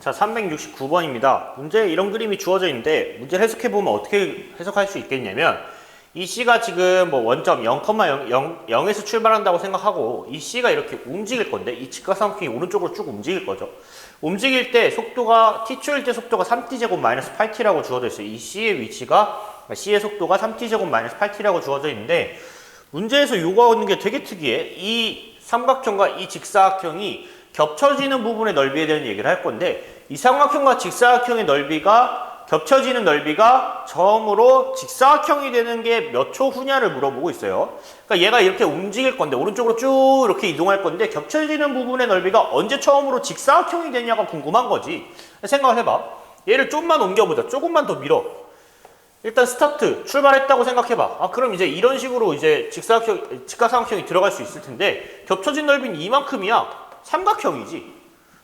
자, 369번입니다. 문제에 이런 그림이 주어져 있는데 문제를 해석해 보면 어떻게 해석할 수 있겠냐면 이 C가 지금 뭐 원점 0,0 0, 0에서 출발한다고 생각하고 이 C가 이렇게 움직일 건데 이 직각삼각형이 오른쪽으로 쭉 움직일 거죠. 움직일 때 속도가 t초일 때 속도가 3t제곱 마이너스 8t라고 주어져 있어요. 이 C의 위치가 C의 속도가 3t제곱 마이너스 8t라고 주어져 있는데 문제에서 요구하는 게 되게 특이해. 이 삼각형과 이 직사각형이 겹쳐지는 부분의 너비에 대한 얘기를 할 건데 이 삼각형과 직사각형의 넓이가 겹쳐지는 넓이가 처음으로 직사각형이 되는 게 몇 초 후냐를 물어보고 있어요. 그러니까 얘가 이렇게 움직일 건데 오른쪽으로 쭉 이렇게 이동할 건데 겹쳐지는 부분의 넓이가 언제 처음으로 직사각형이 되냐가 궁금한 거지. 생각을 해봐. 얘를 좀만 옮겨보자. 조금만 더 밀어. 일단 스타트 출발했다고 생각해봐. 아 그럼 이제 이런 식으로 이제 직사각형 직각삼각형이 들어갈 수 있을 텐데 겹쳐진 넓이는 이만큼이야. 삼각형이지.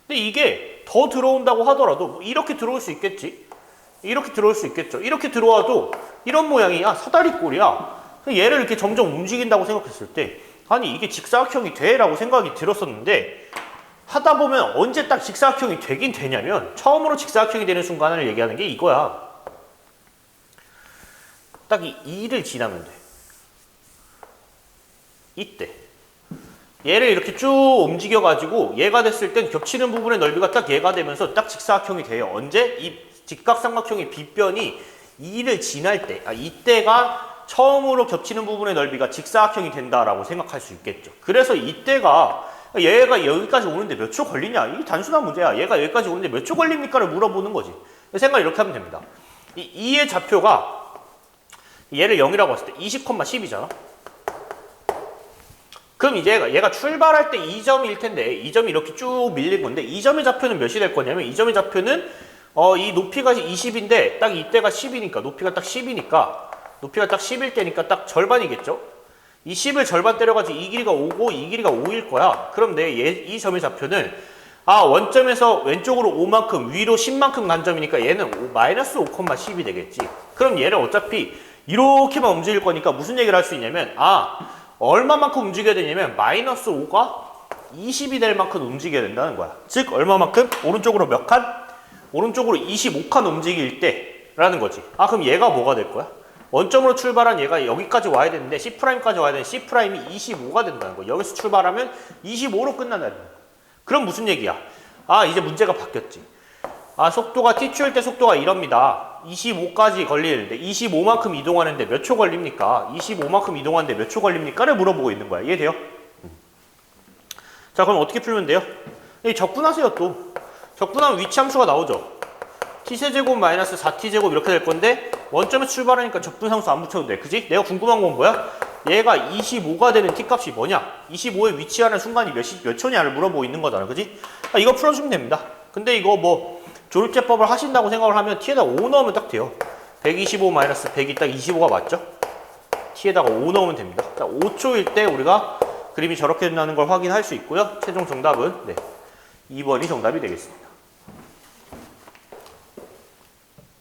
근데 이게 더 들어온다고 하더라도 뭐 이렇게 들어올 수 있겠지. 이렇게 들어올 수 있겠죠. 이렇게 들어와도 이런 모양이 야. 사다리꼴이야. 얘를 이렇게 점점 움직인다고 생각했을 때 아니 이게 직사각형이 돼라고 생각이 들었었는데 하다 보면 언제 딱 직사각형이 되긴 되냐면 처음으로 직사각형이 되는 순간을 얘기하는 게 이거야. 딱 이 2를 지나면 돼. 이때. 얘를 이렇게 쭉 움직여 가지고 얘가 됐을 땐 겹치는 부분의 넓이가 딱 얘가 되면서 딱 직사각형이 돼요. 언제? 이 직각삼각형의 빗변이 2를 지날 때, 아, 이때가 처음으로 겹치는 부분의 넓이가 직사각형이 된다라고 생각할 수 있겠죠. 그래서 이때가 얘가 여기까지 오는데 몇 초 걸리냐? 이게 단순한 문제야. 얘가 여기까지 오는데 몇 초 걸립니까를 물어보는 거지. 생각 이렇게 하면 됩니다. 이 2의 좌표가 얘를 0이라고 했을 때 20,10이잖아. 그럼 이제 얘가, 출발할 때 2점일 텐데 2점이 이렇게 쭉 밀린 건데 2점의 좌표는 몇이 될 거냐면 2점의 좌표는 어, 이 높이가 20인데 딱 이때가 10이니까 높이가 딱 10이니까 높이가 딱 10일 때니까 딱 절반이겠죠? 이 10을 절반 때려가지고 이 길이가 5고 이 길이가 5일 거야. 그럼 내 이 점의 좌표는 아 원점에서 왼쪽으로 5만큼 위로 10만큼 간 점이니까 얘는 5, 마이너스 5,10이 되겠지. 그럼 얘를 어차피 이렇게만 움직일 거니까 무슨 얘기를 할 수 있냐면 아 얼마만큼 움직여야 되냐면 마이너스 5가 20이 될 만큼 움직여야 된다는 거야. 즉 얼마만큼? 오른쪽으로 몇 칸? 오른쪽으로 25칸 움직일 때라는 거지. 아 그럼 얘가 뭐가 될 거야? 원점으로 출발한 얘가 여기까지 와야 되는데 C'까지 와야 되는 C'이 25가 된다는 거야. 여기서 출발하면 25로 끝난다는 거야. 그럼 무슨 얘기야? 아 이제 문제가 바뀌었지. 아 속도가 t초일 때 속도가 이럽니다. 25까지 걸리는데 25만큼 이동하는데 몇 초 걸립니까? 25만큼 이동하는데 몇 초 걸립니까?를 물어보고 있는 거야. 이해돼요? 음. 자 그럼 어떻게 풀면 돼요? 이 적분하세요 또. 적분하면 위치함수가 나오죠. t세제곱 마이너스 4t제곱 이렇게 될 건데 원점에 출발하니까 적분상수 안 붙여도 돼. 그지? 내가 궁금한 건 뭐야? 얘가 25가 되는 t값이 뭐냐? 25에 위치하는 순간이 몇, 시, 몇 초냐를 물어보고 있는 거잖아. 그지? 아, 이거 풀어주면 됩니다. 근데 이거 뭐 조립제법을 하신다고 생각을 하면 t에다 5 넣으면 딱 돼요. 125 마이너스 100이 딱 25가 맞죠? t에다가 5 넣으면 됩니다. 자, 5초일 때 우리가 그림이 저렇게 된다는 걸 확인할 수 있고요. 최종 정답은 네, 2번이 정답이 되겠습니다.